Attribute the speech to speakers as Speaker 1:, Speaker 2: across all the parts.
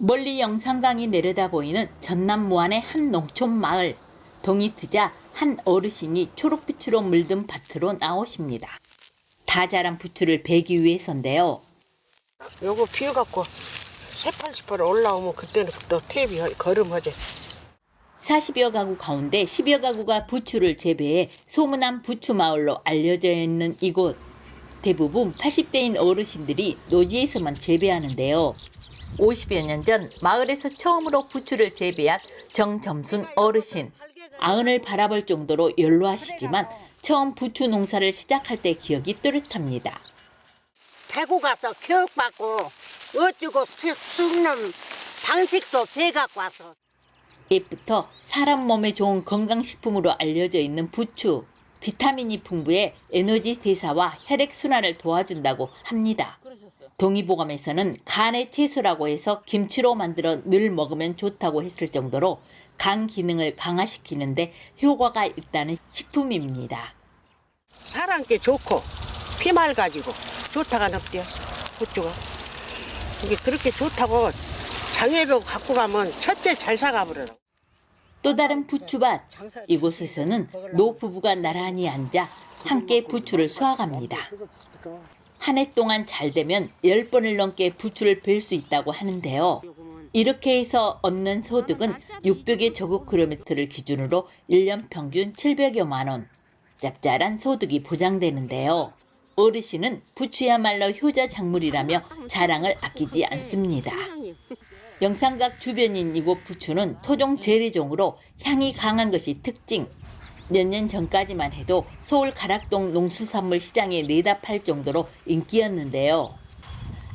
Speaker 1: 멀리 영산강이 내려다 보이는 전남 무안의 한 농촌 마을. 동이 트자 한 어르신이 초록빛으로 물든 밭으로 나오십니다. 다 자란 부추를 베기 위해서인데요.
Speaker 2: 요거 비워갖고 새팔새팔 올라오면 그때는 또 탭이 걸음하지.
Speaker 1: 40여 가구 가운데 10여 가구가 부추를 재배해 소문난 부추 마을로 알려져 있는 이곳. 대부분 80대인 어르신들이 노지에서만 재배하는데요. 50여 년 전 마을에서 처음으로 부추를 재배한 정점순 어르신. 아흔을 바라볼 정도로 연로하시지만 처음 부추 농사를 시작할 때 기억이 또렷합니다.
Speaker 3: 대구 가서 교육받고 어쩌고 쑥- 쑥는 방식도 배갖고 와서
Speaker 1: 옛부터 사람 몸에 좋은 건강식품으로 알려져 있는 부추. 비타민이 풍부해 에너지 대사와 혈액 순환을 도와준다고 합니다. 동의보감에서는 간의 채소라고 해서 김치로 만들어 늘 먹으면 좋다고 했을 정도로 간 기능을 강화시키는데 효과가 있다는 식품입니다.
Speaker 2: 사람께 좋고 피 맑아지고 좋다가 넉대요. 부추가. 이게 그렇게 좋다고 장애병 갖고 가면 첫째 잘 사가버려라.
Speaker 1: 또 다른 부추밭. 이곳에서는 노 부부가 나란히 앉아 함께 부추를 수확합니다. 한 해 동안 잘 되면 10번을 넘게 부추를 벨수 있다고 하는데요. 이렇게 해서 얻는 소득은 600의 저국 킬로미터를 기준으로 1년 평균 700여만 원. 짭짤한 소득이 보장되는데요. 어르신은 부추야말로 효자 작물이라며 자랑을 아끼지 않습니다. 영산각 주변인 이곳 부추는 토종 재래종으로 향이 강한 것이 특징. 몇 년 전까지만 해도 서울 가락동 농수산물 시장에 내다 팔 정도로 인기였는데요.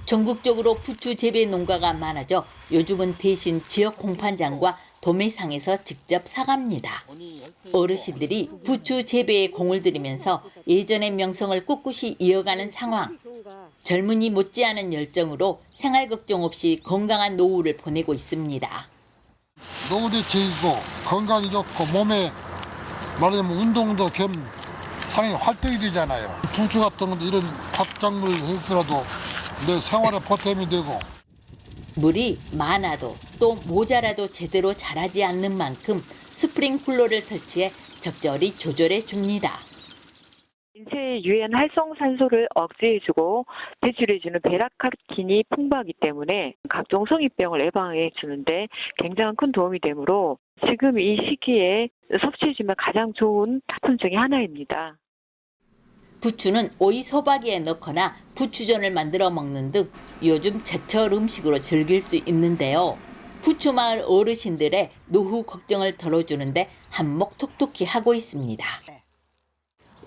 Speaker 1: 전국적으로 부추 재배 농가가 많아져 요즘은 대신 지역 공판장과 도매상에서 직접 사갑니다. 어르신들이 부추 재배에 공을 들이면서 예전의 명성을 꿋꿋이 이어가는 상황. 젊은이 못지않은 열정으로 생활 걱정 없이 건강한 노후를 보내고 있습니다.
Speaker 4: 노을이 지고 건강이 좋고 몸에 말하자면 운동도 겸 상당히 활동이 되잖아요. 부추 같은 것도 이런 밭작물을 해서라도 내 생활에 보탬이 되고
Speaker 1: 물이 많아도 또 모자라도 제대로 자라지 않는 만큼 스프링 쿨러를 설치해 적절히 조절해 줍니다.
Speaker 5: 인체에 유해한 활성산소를 억제해주고 배출해주는 베라카틴이 풍부하기 때문에 각종 성인병을 예방해 주는데 굉장한 큰 도움이 되므로 지금 이 시기에 섭취해주면 가장 좋은 식품 중에 하나입니다.
Speaker 1: 부추는 오이 소박이에 넣거나 부추전을 만들어 먹는 등 요즘 제철 음식으로 즐길 수 있는데요. 부추 마을 어르신들의 노후 걱정을 덜어주는데 한몫 톡톡히 하고 있습니다.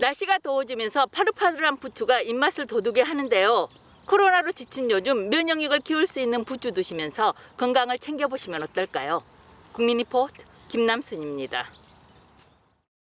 Speaker 1: 날씨가 더워지면서 파릇파릇한 부추가 입맛을 돋우게 하는데요. 코로나로 지친 요즘 면역력을 키울 수 있는 부추 드시면서 건강을 챙겨보시면 어떨까요? 국민리포트 김남순입니다.